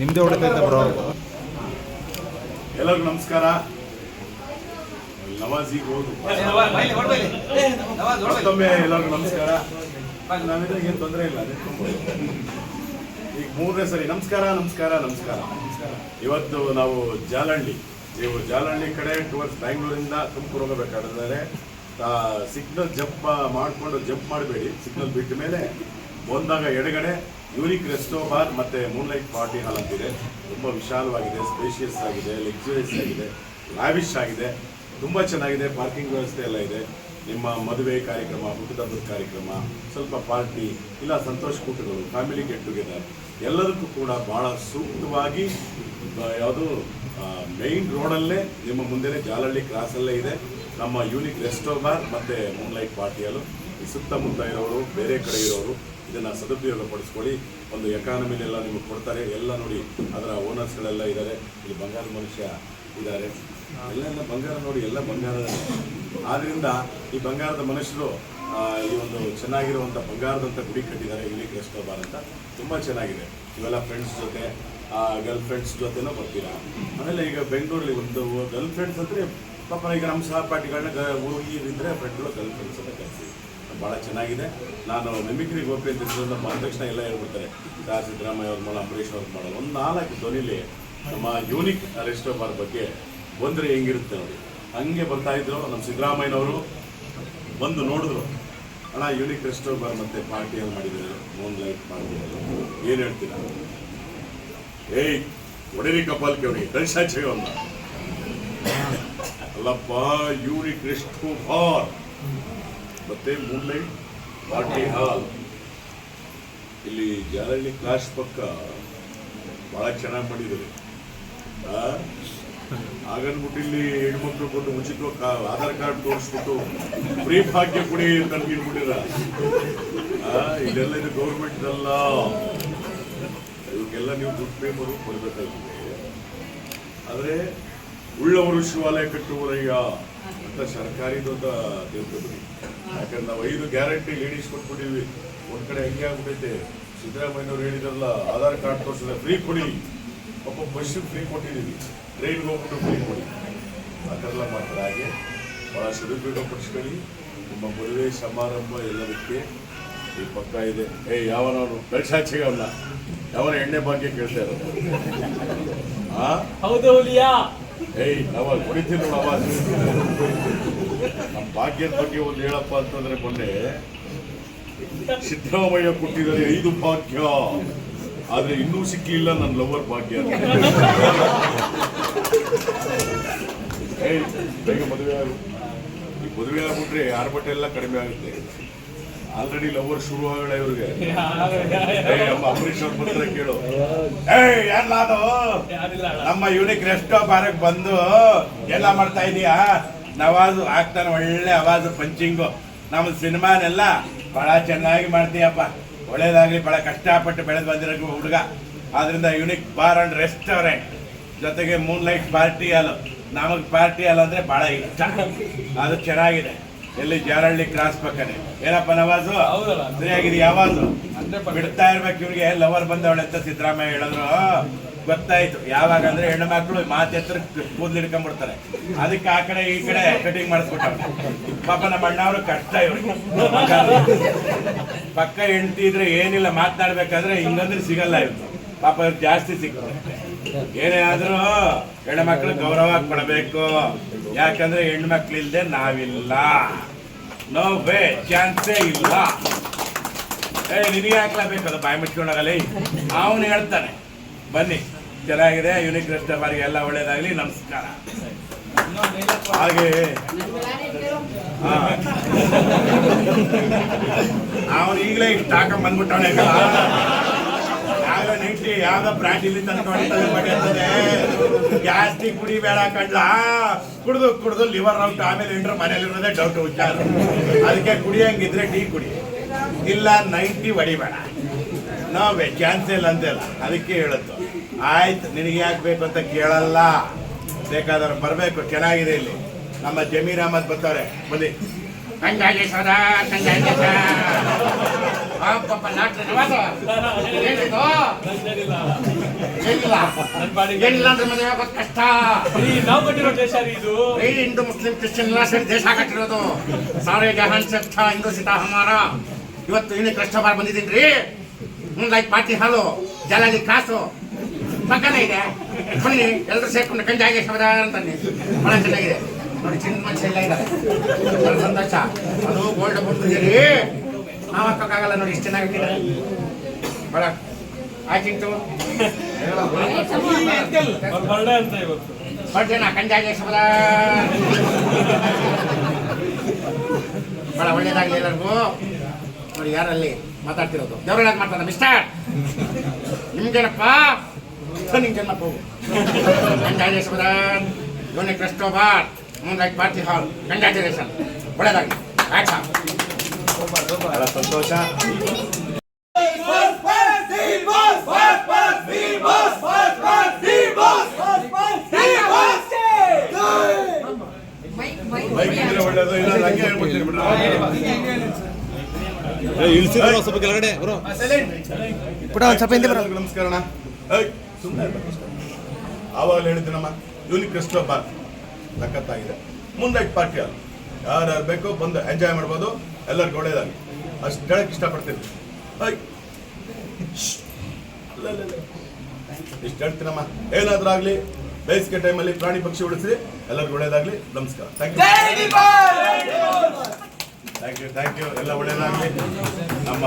ನಿಮ್ದೇ ಹೊಡಿತೈತೆ ಬ್ರೋ ಎಲ್ಲರಿಗೂ ನಮಸ್ಕಾರ. ನವಾಜಿಗೆ ಹೋದು ಮತ್ತೊಮ್ಮೆ ಎಲ್ಲರಿಗೂ ನಮಸ್ಕಾರ. ನಾವಿದ್ರೆ ಏನು ತೊಂದರೆ ಇಲ್ಲ ನಿಂತ್ಕೊಂಬೋದು. ಈಗ ಮೂರನೇ ಸರಿ. ನಮಸ್ಕಾರ ನಮಸ್ಕಾರ ನಮಸ್ಕಾರ. ಇವತ್ತು ನಾವು ಜಾಲಹಳ್ಳಿ ನೀವು ಜಾಲಹಳ್ಳಿ ಕಡೆ ಟುವರ್ಡ್ಸ್ ಬ್ಯಾಂಗ್ಳೂರಿಂದ ತುಮಕೂರು ಹೋಗಬೇಕಾದ್ರೆ ಸಿಗ್ನಲ್ ಜಂಪ್ ಮಾಡಿಕೊಂಡು ಜಂಪ್ ಮಾಡಬೇಡಿ. ಸಿಗ್ನಲ್ ಬಿಟ್ಟ ಮೇಲೆ ಬಂದಾಗ ಎಡಗಡೆ ಯೂನಿಕ್ ರೆಸ್ಟೋ ಬಾರ್ ಮತ್ತೆ ಮೂನ್ಲೈಟ್ ಪಾರ್ಟಿ ಹಾಲ್ ಅಂತಿದೆ. ತುಂಬ ವಿಶಾಲವಾಗಿದೆ ಸ್ಪೇಷಿಯಸ್ ಆಗಿದೆ ಲಕ್ಸುರಿಯಸ್ ಆಗಿದೆ ಲಾವಿಶ್ ಆಗಿದೆ, ತುಂಬ ಚೆನ್ನಾಗಿದೆ ಪಾರ್ಕಿಂಗ್ ವ್ಯವಸ್ಥೆ ಎಲ್ಲ ಇದೆ. ನಿಮ್ಮ ಮದುವೆ ಕಾರ್ಯಕ್ರಮ ಹುಟ್ಟುಹಬ್ಬದ ಕಾರ್ಯಕ್ರಮ, ಸ್ವಲ್ಪ ಪಾರ್ಟಿ ಇಲ್ಲ ಸಂತೋಷ ಕೂಟಗಳು ಫ್ಯಾಮಿಲಿ ಗೆಟ್ ಟುಗೆದರ್ ಎಲ್ಲದಕ್ಕೂ ಕೂಡ ಭಾಳ ಸೂಕ್ತವಾಗಿ ಯಾವುದು ಮೈನ್ ರೋಡಲ್ಲೇ ನಿಮ್ಮ ಮುಂದೆನೇ ಜಾಲಹಳ್ಳಿ ಕ್ರಾಸಲ್ಲೇ ಇದೆ. ನಮ್ಮ ಯೂನಿಕ್ ರೆಸ್ಟೋ ಬಾರ್ ಮತ್ತು ಮೂನ್ಲೈಟ್ ಪಾರ್ಟಿಯಲ್ಲೂ ಸುತ್ತಮುತ್ತ ಇರೋರು ಬೇರೆ ಕಡೆ ಇರೋರು ಇದನ್ನು ಸದುಪಯೋಗ ಪಡಿಸ್ಕೊಳ್ಳಿ ಒಂದು ಎಕಾನಮಿನೆಲ್ಲ ನಿಮಗೆ ಕೊಡ್ತಾರೆ. ಎಲ್ಲ ನೋಡಿ ಅದರ ಓನರ್ಸ್ಗಳೆಲ್ಲ ಇದ್ದಾರೆ. ಇಲ್ಲಿ ಬಂಗಾರದ ಮನುಷ್ಯ ಇದ್ದಾರೆ. ಎಲ್ಲ ಬಂಗಾರ ನೋಡಿ, ಎಲ್ಲ ಬಂಗಾರದ ಆದ್ದರಿಂದ ಈ ಬಂಗಾರದ ಮನುಷ್ಯರು ಈ ಒಂದು ಚೆನ್ನಾಗಿರುವಂಥ ಬಂಗಾರದಂಥ ಗುಡಿ ಕಟ್ಟಿದ್ದಾರೆ. ಇಲ್ಲಿ ರೆಸ್ಟೋ ಬಾರ್ ಅಂತ. ತುಂಬ ಚೆನ್ನಾಗಿದೆ. ಇವೆಲ್ಲ ಫ್ರೆಂಡ್ಸ್ ಜೊತೆ ಗರ್ಲ್ ಫ್ರೆಂಡ್ಸ್ ಜೊತೆನೂ ಬರ್ತೀರಾ. ಆಮೇಲೆ ಈಗ ಬೆಂಗಳೂರಲ್ಲಿ ಒಂದು ಗರ್ಲ್ ಫ್ರೆಂಡ್ಸ್ ಅಂದರೆ, ಪಾಪ ಈಗ ನಮ್ಮ ಸಹಪಾಠಿಗಳನ್ನ ಇದ್ರೆ ಫ್ರೆಂಡ್ಗಳು ಗರ್ಲ್ ಫ್ರೆಂಡ್ಸ್ ಅಂತ ಕರೆಸಿ. ಭಾಳ ಚೆನ್ನಾಗಿದೆ. ನಾನು ಮಿಮಿಕ್ರಿ ಗೋಪಿ ಅಂತ ಇದ್ರಿಂದ ಬಂದ ತಕ್ಷಣ ಎಲ್ಲ ಹೇಳ್ಬಿಡ್ತಾರೆ. ಸರ್ ಸಿದ್ದರಾಮಯ್ಯ ಅವ್ರ ಮಾಡೋ ಅಂಬರೀಷ್ ಅವ್ರ ಮಾಡೋ ಒಂದು ನಾಲ್ಕು ಧ್ವನಿಲಿ ನಮ್ಮ ಯೂನಿಕ್ ರೆಸ್ಟೋ ಬಾರ್ ಬಗ್ಗೆ ಬಂದರೆ ಹೆಂಗಿರುತ್ತೆ ಅವರು ಹಂಗೆ ಬರ್ತಾ ಇದ್ರು ನಮ್ಮ ಸಿದ್ದರಾಮಯ್ಯನವರು. ಬಂದು ನೋಡಿದ್ರು. ಅಣ್ಣ ಯೂನಿಕ್ ರೆಸ್ಟೋರ್ ಬಾರ್ ಮತ್ತೆ ಪಾರ್ಟಿಯಲ್ಲಿ ಮಾಡಿದ್ದಾರೆ? ಮೂನ್ ಲೈಟ್ ಮಾಡಿದ್ರು ಏನು ಹೇಳ್ತೀರಾ? ಏಯ್ ಒಡರಿ ಕಪಾಲ್ ಕೇಳಿ ಕಳ್ಸಾಚೆ ಅಮ್ಮ ಅಲ್ಲಪ್ಪ ಯೂನಿಕ್ ರೆಸ್ಟೋ ಬಾರ್ ಮತ್ತೆ ಮೂನ್ಲೈಟ್ ಪಾರ್ಟಿ ಹಾಲ್. ಇಲ್ಲಿ ಜಾಲಹಳ್ಳಿ ಕ್ಲಾಸ್ ಪಕ್ಕ ಬಹಳ ಚೆನ್ನಾಗಿ ಮಾಡಿದ್ದಾರೆ. ಆ? ಹಾಗನ್ಬಿಟ್ಟು ಇಲ್ಲಿ ಹೆಣ್ಮಕ್ಳು ಕೊಟ್ಟು ಉಚಿತವಾಗಿ ಆಧಾರ್ ಕಾರ್ಡ್ ತೋರಿಸ್ಬಿಟ್ಟು ಫ್ರೀ ಭಾಗ್ಯ ಕೊಡಿ ಅಂತ ಹೇಳ್ಬಿಟ್ಟಿರ ಇದೆಲ್ಲ ಇದು ಗೌರ್ಮೆಂಟ್ದಲ್ಲ. ಇವಕ್ಕೆಲ್ಲ ನೀವು ದುಡ್ಡು ಪೇ ಮಾಡಿ ಕೊಡ್ಬೇಕಾಗಿದೆ ಆದರೆ ಉಳ್ಳವರು ಶಿವಾಲಯ ಕಟ್ಟುವರಯ್ಯ ಅಂತ ಸರ್ಕಾರಿ ಅಂತ ತಿಳ್ಕೊಬಿಡಿ ಯಾಕಂದ್ರೆ ನಾವು ಐದು ಗ್ಯಾರಂಟಿ ಲೇಡೀಸ್ ಕೊಟ್ಬಿಟ್ಟಿವಿ ಒಂದ್ ಕಡೆ ಹೆಂಗೆ ಆಗ್ಬಿಟ್ಟೈತೆ. ಸಿದ್ದರಾಮಯ್ಯವ್ರು ಹೇಳಿದ್ರಲ್ಲ, ಆಧಾರ್ ಕಾರ್ಡ್ ತೋರಿಸಿದ್ರೆ ಫ್ರೀ ಕೊಡಿ. ಪಾಪ ಬಸ್ಸಿಗೆ ಫ್ರೀ ಕೊಟ್ಟಿದ್ದೀವಿ. ಟ್ರೈನ್ಗೆ ಹೋಗ್ಬಿಟ್ಟು ಫ್ರೀ ಕೊಡಿ. ಆ ಥರಲ್ಲ ಮಾತ್ರ ಹಾಗೆ ಭಾಳ ಸದುಪಯೋಗ ಪಡಿಸ್ಕೊಳ್ಳಿ. ನಿಮ್ಮ ಮದುವೆ, ಸಮಾರಂಭ ಎಲ್ಲದಕ್ಕೆ ಈ ಪಕ್ಕ ಇದೆ. ಏ, ಯಾವನವನು? ಬೆಳ್ಸಾಚಿಗೆ ಅವನ್ನ ಯಾವನ ಎಣ್ಣೆ ಭಾಗ್ಯ ಕೇಳ್ತಾ ಇರೋದು? ಹೌದು ಏಯ್ ನಾವಾಗ ಹೊಡಿತೀವಿ ಅವಾಗ ನಮ್ಮ ಭಾಗ್ಯದ ಬಗ್ಗೆ ಒಂದು ಹೇಳಪ್ಪ ಅಂತಂದ್ರೆ ಮೊನ್ನೆ ಸಿದ್ದರಾಮಯ್ಯ ಕೊಟ್ಟಿದ್ದಾರೆ ಐದು ಭಾಗ್ಯ. ಆದ್ರೆ ಇನ್ನೂ ಸಿಕ್ಕಿಲ್ಲ ನನ್ನ ಲವರ್ ಭಾಗ್ಯ. ಏಯ್ ಮದುವೆ ಆಗು. ಈ ಮದುವೆ ಆಗ್ಬಿಟ್ರೆ ಯಾರ ಬಟ್ಟೆ ಎಲ್ಲ ಕಡಿಮೆ ಆಗುತ್ತೆ. ಆಲ್ರೆಡಿ ಲವರ್ ಶುರು ಆಗಲ್ಲ ಇವ್ರಿಗೆ. ಅಂಬರೀಶ್ ಅವ್ರ ಪತ್ರ ಕೇಳು. ಏಯ್ ಯಾರು. ನಮ್ಮ ಯೂನಿಕ್ ರೆಸ್ಟೋ ಬಾರಕ್ ಬಂದು ಎಲ್ಲ ಮಾಡ್ತಾ ಇದೀಯಾ? ನವಾಜು ಆಗ್ತಾನೆ ಒಳ್ಳೆ ಅವಾಜು ಪಂಚಿಂಗು ನಮ್ಮ ಸಿನಿಮಾನೆಲ್ಲ ಬಹಳ ಚೆನ್ನಾಗಿ ಮಾಡ್ತೀಯಪ್ಪ. ಒಳ್ಳೇದಾಗ್ಲಿ ಬಹಳ ಕಷ್ಟಪಟ್ಟು ಬೆಳೆದು ಬಂದಿರೋ ಹುಡುಗ. ಆದ್ರಿಂದ ಯೂನಿಕ್ ಬಾರ್ ಅಂಡ್ ರೆಸ್ಟೋರೆಂಟ್ ಜೊತೆಗೆ ಮೂನ್ ಲೈಟ್ ಪಾರ್ಟಿ ಅಲ್ಲ ನಮಗೆ ಪಾರ್ಟಿ ಅಲ್ಲ ಅಂದ್ರೆ ಬಹಳ ಇಷ್ಟ. ಅದು ಚೆನ್ನಾಗಿದೆ. ಎಲ್ಲಿ ಜಾರಳ್ಳಿ ಕ್ರಾಸ್ ಪಕ್ಕನೆ. ಏನಪ್ಪ ನವಾಜು. ಸರಿಯಾಗಿದೆ ಯಾವಾಜು? ಬಿಡ್ತಾ ಇರ್ಬೇಕು ಇವ್ರಿಗೆ ಲವರ್ ಬಂದವಳೆ ಅಂತ ಸಿದ್ದರಾಮಯ್ಯ ಹೇಳಿದ್ರು. ಗೊತ್ತಾಯ್ತು. ಯಾವಾಗ ಅಂದ್ರೆ ಹೆಣ್ಣು ಮಕ್ಕಳು ಮಾತೆತ್ರ ಕೂದಲು ಹಿಡ್ಕೊಂಡ್ಬಿಡ್ತಾರೆ. ಅದಕ್ಕೆ ಆ ಕಡೆ ಈ ಕಡೆ ಕಟಿಂಗ್ ಮಾಡಿಸ್ಬಿಟ್ಟವ್ರೆ. ಪಾಪ ನಮ್ಮ ಅಣ್ಣವರು ಕಷ್ಟ ಇವ್ರಿಗೆ ಪಕ್ಕ ಹೆಂಡತಿ ಇದ್ರೆ ಏನಿಲ್ಲ ಮಾತನಾಡ್ಬೇಕಾದ್ರೆ ಹಿಂಗಂದ್ರೆ ಸಿಗಲ್ಲ ಇವ್ರು. ಪಾಪ ಇವ್ರು ಜಾಸ್ತಿ ಸಿಗ್ತದೆ ಏನೇ ಆದ್ರೂ ಹೆಣ್ಣು ಮಕ್ಕಳು ಗೌರವ ಕೊಡಬೇಕು. ಯಾಕಂದ್ರೆ ಹೆಣ್ಣು ಮಕ್ಳು ಇಲ್ದೆ ನಾವಿಲ್ಲ ನೋ ವೇ ಚಾನ್ಸೇ ಇಲ್ಲ. ಏ, ನಿನಗೆ ಹಾಕ್ಲೇಬೇಕು ಅದು ಬಾಯಿ ಮುಚ್ಕೊಂಡಾಗಲ್ಲ ಅವನು ಹೇಳ್ತಾನೆ. ಬನ್ನಿ, ಚೆನ್ನಾಗಿದೆ ಯುನಿಕ್ ರೆಸ್ಟ್ ಬಾರಿಗೆ ಎಲ್ಲ ಒಳ್ಳೇದಾಗಲಿ, ನಮಸ್ಕಾರ? ಹಾಗೆ. ಅವನು ಈಗಲೇ ಇಷ್ಟು ಹಾಕೊಂಡ್ ಬಂದ್ಬಿಟ್ಟವನೆ ಯಾವ್ದೋ ಯಾವ್ದ ಬ್ರ್ಯಾಂಡ್ ಇಲ್ಲಿ ತನಕ ಹೊಡಿತದೆ ಜಾಸ್ತಿ ಕುಡಿ ಬೇಡ ಕಡ್ಲ. ಕುಡ್ದು ಕುಡ್ದು ಲಿವರ್ ಔಟ್ ಆಮೇಲೆ ಇಂಟ್ರ್ ಮನೇಲಿ ಇರೋದೇ ಡೌಟ್ ವಿಚಾರ ಅದಕ್ಕೆ ಕುಡಿಯಂಗಿದ್ರೆ ಟೀ ಕುಡಿ. ಇಲ್ಲ ನೈಂಟಿ ಹೊಡಿಬೇಡ. ನಾವೇ ಚಾನ್ಸ್ ಇಲ್ಲ ಅಂತೆಲ್ಲ ಅದಕ್ಕೆ ಹೇಳುತ್ತು ಆಯ್ತು, ನಿನಗೆ ಯಾಕೆ ಬೇಕು ಅಂತ ಕೇಳಲ್ಲ. ಬೇಕಾದ್ರೆ ಬರಬೇಕು, ಚೆನ್ನಾಗಿದೆ ಇಲ್ಲಿ. ನಮ್ಮ ಜಮೀರ್ ಅಹಮದ್ ಬರ್ತಾರೆ. ಬನ್ನಿ. ಹಂಗಾಗಿ ಸದಾ ಹಂಗಾಗಿ ಲಾಟ್ರಿ ಏನಿಲ್ಲ. ಅಂದ್ರೆ ಮದುವೆ ಆಗೋದು ಕಷ್ಟ. ಈ ನಾವು ಕೊಟ್ಟಿರೋ ದೇಶ ರೀ ಇದು. ಈ ಹಿಂದೂ ಮುಸ್ಲಿಂ ಕ್ರಿಶ್ಚಿಯನ್ ಎಲ್ಲ ಸೇರಿ ದೇಶ ಕಟ್ಟಿರೋದು. ಸಾರೇ ಜಹಾನ್ ಶ್ರೇಷ್ಠ ಹಿಂದೂ ಸಿತಾ ಹಮಾರ ಇವತ್ತು ಇಲ್ಲಿ ಕಷ್ಟ ಬಾರ್ ಬಂದಿದ್ದೀನಿ ರೀ. ಲೈಕ್ ಪಾರ್ಟಿ ಹಾಲು ಜಲಾಲಿ ಕಾಸು. ಪಕ್ಕನೇ ಇದೆ. ಬನ್ನಿ ಎಲ್ಲರೂ ಸೇರ್ಕೊಂಡು ಕಂಜಾಗಿ ಶಬ್ದ ಅಂತಾನೆ ಬಹಳ ಚೆನ್ನಾಗಿದೆ. ನೋಡಿ, ಚಿನ್ನ ಮನುಷ್ಯ ಎಲ್ಲ ಸಂತೋಷ ಅದು ಗೋಲ್ಡ್ ಬಂದಿದ್ದೀರಿ ನಾವು ಹಾಕೋಕ್ಕಾಗಲ್ಲ ನೋಡಿ, ಇಷ್ಟು ಚೆನ್ನಾಗಿ ಹಾಕಿದ್ದಾರೆ ಆಯ್ತಿತ್ತು ಅವ್ರ ಬರ್ಡೇ ಶಬ್ದ ಬಹಳ ಒಳ್ಳೇದಾಗಲಿ ಎಲ್ಲರಿಗೂ. ನೋಡಿ, ಯಾರಲ್ಲಿ ಮಾತಾಡ್ತಿರೋದು. ದೇವರೊಳಗೆ ಮಾತಾಡ ಮಿಸ್ಟರ್ ನಿಮ್ಗೇನಪ್ಪ ನಿಮ್ ಜನ್ಮಪ್ಪ ಹೋಗು. ಕಂಜಾಗೆ ಕೃಷ್ಣ ಇವನೇ ಕ್ರಿಸ್ಟೋಬಾರ್ ಮುಂದಾಗಿ ಪಾರ್ಟಿ ಹಾಲ್ ಕಂಗ್ರ್ಯಾಚುಲೇಷನ್ ಒಳ್ಳೇದಾಗಲಿ. ಆಯ್ತಾ? ಬಹಳ ಸಂತೋಷ. ಒಳ್ಳೇದು ಇಲ್ಲ ಹಂಗೆ ಹೇಳ್ಬಿಡ್ತೀನಿ ಬಿಡ್ರಿ. ಇಳಿಸಿರೋ ಸ್ವಲ್ಪ ಕೆಳಗಡೆ ಬರೋ ಪುಟ ಒಂದ್ ಸ್ವಲ್ಪ ಹಿಂದೆ ಬರೋ. ನಮಸ್ಕಾರಣ ನಮಸ್ಕಾರ ಅಣ್ಣ. ಆವಾಗಲೇ ಹೇಳಿದ್ದೀನಮ್ಮ ಯೂನಿಕ್ ಕ್ರಿಸ್ಟೋ ಬಾರ್ ಸಖತ್ತಾಗಿದೆ ಮುಂದೆ ಪಾರ್ಟಿ ಅಲ್ಲ. ಯಾರ್ಯಾರು ಬೇಕು ಬಂದು ಎಂಜಾಯ್ ಮಾಡ್ಬೋದು. ಎಲ್ಲರಿಗೂ ಒಳ್ಳೇದಾಗಿ ಅಷ್ಟು ಹೇಳಕ್ಕೆ ಇಷ್ಟಪಡ್ತೀನಿ. ಇಷ್ಟು ಹೇಳ್ತೀನಮ್ಮ. ಏನಾದ್ರೂ ಆಗಲಿ ಬೇಸಿಗೆ ಟೈಮಲ್ಲಿ ಪ್ರಾಣಿ ಪಕ್ಷಿ ಉಳಿಸ್ರಿ. ಎಲ್ಲರಿಗೂ ಒಳ್ಳೇದಾಗಲಿ. ನಮಸ್ಕಾರ. Thank you thank you thank you ಎಲ್ಲ ಒಳ್ಳೇದಾಗಲಿ. ನಮ್ಮ